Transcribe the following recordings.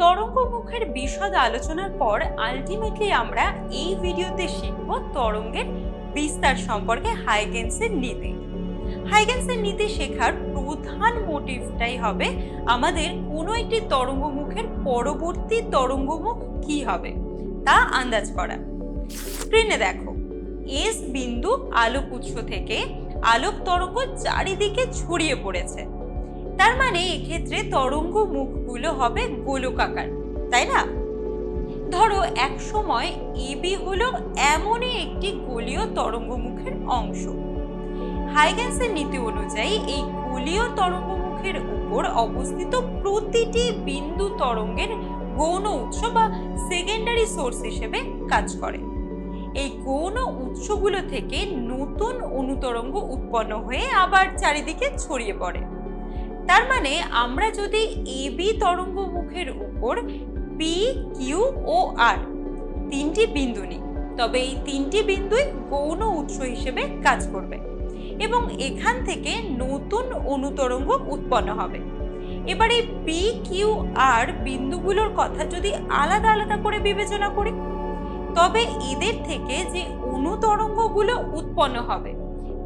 তরঙ্গমুখের বিশদ আলোচনার পর আলটিমেটলি আমরা এই ভিডিওতে শিখব তরঙ্গের বিস্তার সম্পর্কে হাইগেন্সের নীতি। হাইগেন্সের নীতি শেখার প্রধান মোটিভটাই হবে আমাদের কোনো একটি তরঙ্গমুখের পরবর্তী তরঙ্গমুখ কি হবে তা আন্দাজ করা। স্ক্রিনে দেখো, এস বিন্দু আলোক উৎস থেকে আলোক তরঙ্গ চারিদিকে ছড়িয়ে পড়েছে। তার মানে এক্ষেত্রে তরঙ্গ মুখগুলো হবে গোলকাকার, তাই না? ধরো এক সময় এবি হলো এমনই একটি গোলীয় তরঙ্গমুখের অংশ। হাইগেন্সের নীতি অনুযায়ী এই গোলীয় তরঙ্গমুখের উপর অবস্থিত প্রতিটি বিন্দু তরঙ্গের গৌণ উৎস বা সেকেন্ডারি সোর্স হিসেবে কাজ করে। এই গৌণ উৎসগুলো থেকে নতুন অনুতরঙ্গ উৎপন্ন হয়ে আবার চারিদিকে ছড়িয়ে পড়ে। তার মানে আমরা যদি এবি তরঙ্গ মুখের উপর পি কিউ ও আর তিনটি বিন্দু নিই, তবে এই তিনটি বিন্দুই গৌণ উৎস হিসেবে কাজ করবে। এবং এখান থেকে নতুন অনুতরঙ্গ উৎপন্ন হবে। এবার পি কিউ আর বিন্দুগুলোর কথা যদি আলাদা আলাদা করে বিবেচনা করি, তবে এদের থেকে যে অনুতরঙ্গগুলো উৎপন্ন হবে,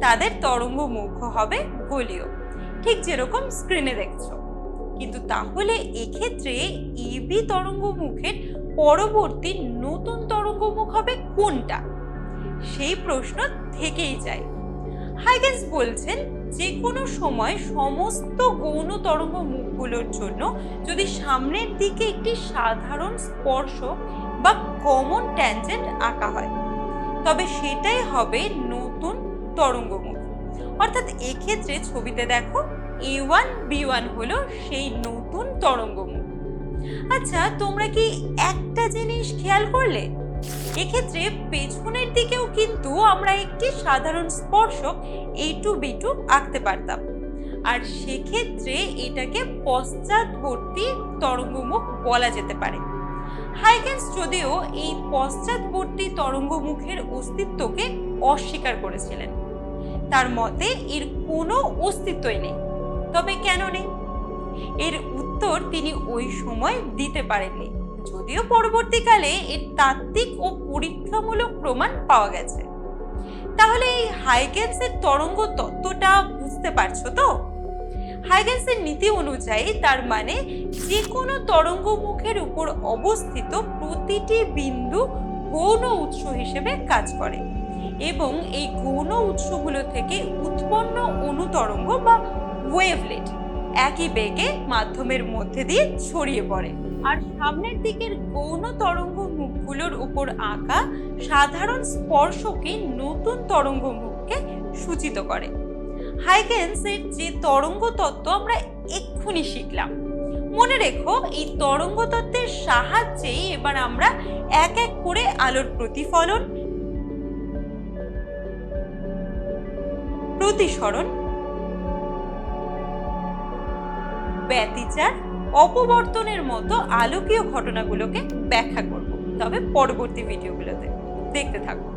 তাদের তরঙ্গ মুখ হবে গোলীয়। ঠিক যেরকম স্ক্রিনে দেখছ। কিন্তু তাহলে এক্ষেত্রে এবি তরঙ্গমুখের পরবর্তী নতুন তরঙ্গমুখ হবে কোনটা? সেই প্রশ্ন থেকেই যায়। হাইগেন্স বলছেন যে কোনো সময় সমস্ত গৌণ তরঙ্গ মুখগুলোর জন্য যদি সামনের দিকে একটি সাধারণ স্পর্শ বা কমন ট্যানজেন্ট আঁকা হয়, তবে সেটাই হবে নতুন তরঙ্গমুখ। অর্থাৎ এক্ষেত্রে ছবিতে দেখো এ ওয়ান বি ওয়ান হলো সেই নতুন তরঙ্গমুখ। আচ্ছা তোমরা কি একটা জিনিস খেয়াল করলে? এক্ষেত্রে পেছনের দিকেও কিন্তু আমরা একটি সাধারণ স্পর্শক এ টু বি টু আঁকতে পারতাম। আর সেক্ষেত্রে এটাকে পশ্চাৎবর্তী তরঙ্গমুখ বলা যেতে পারে। হাইগেন্স যদিও এই পশ্চাৎবর্তী তরঙ্গমুখের অস্তিত্বকে অস্বীকার করেছিলেন। তার মতে এর কোনো অস্তিত্বই নেই। তবে কেন নেই? এর উত্তর তিনি ওই সময় দিতে পারেননি। যদিও পরবর্তীকালে এর তাত্ত্বিক ও পরীক্ষামূলক প্রমাণ পাওয়া গেছে। তাহলে এই হাইগেন্সের তরঙ্গ তত্ত্বটা বুঝতে পারছ তো? হাইগেন্সের নীতি অনুযায়ী তার মানে যে কোনো তরঙ্গ মুখের উপর অবস্থিত প্রতিটি বিন্দু গৌণ উৎস হিসেবে কাজ করে এবং এই গৌণ উৎসগুলো থেকে উৎপন্ন অনুতরঙ্গ বা ওয়েভলেট একই বেগে মাধ্যমের মধ্যে দিয়ে ছড়িয়ে পড়ে। আর সামনের দিকের গৌণ তরঙ্গ মুখগুলোর উপর আঁকা সাধারণ স্পর্শকে নতুন তরঙ্গ মুখকে সূচিত করে। হাইগেন্সের যে তরঙ্গ তত্ত্ব আমরা এক্ষুনি শিখলাম। মনে রেখো, এই তরঙ্গ তত্ত্বের সাহায্যেই এবার আমরা এক এক করে আলোর প্রতিফলন, প্রতিসরণ ব্যতিচার অপবর্তনের মতো আলোকীয় ঘটনাগুলোকে ব্যাখ্যা করব। তবে পরবর্তী ভিডিওগুলোতে দেখতে থাকো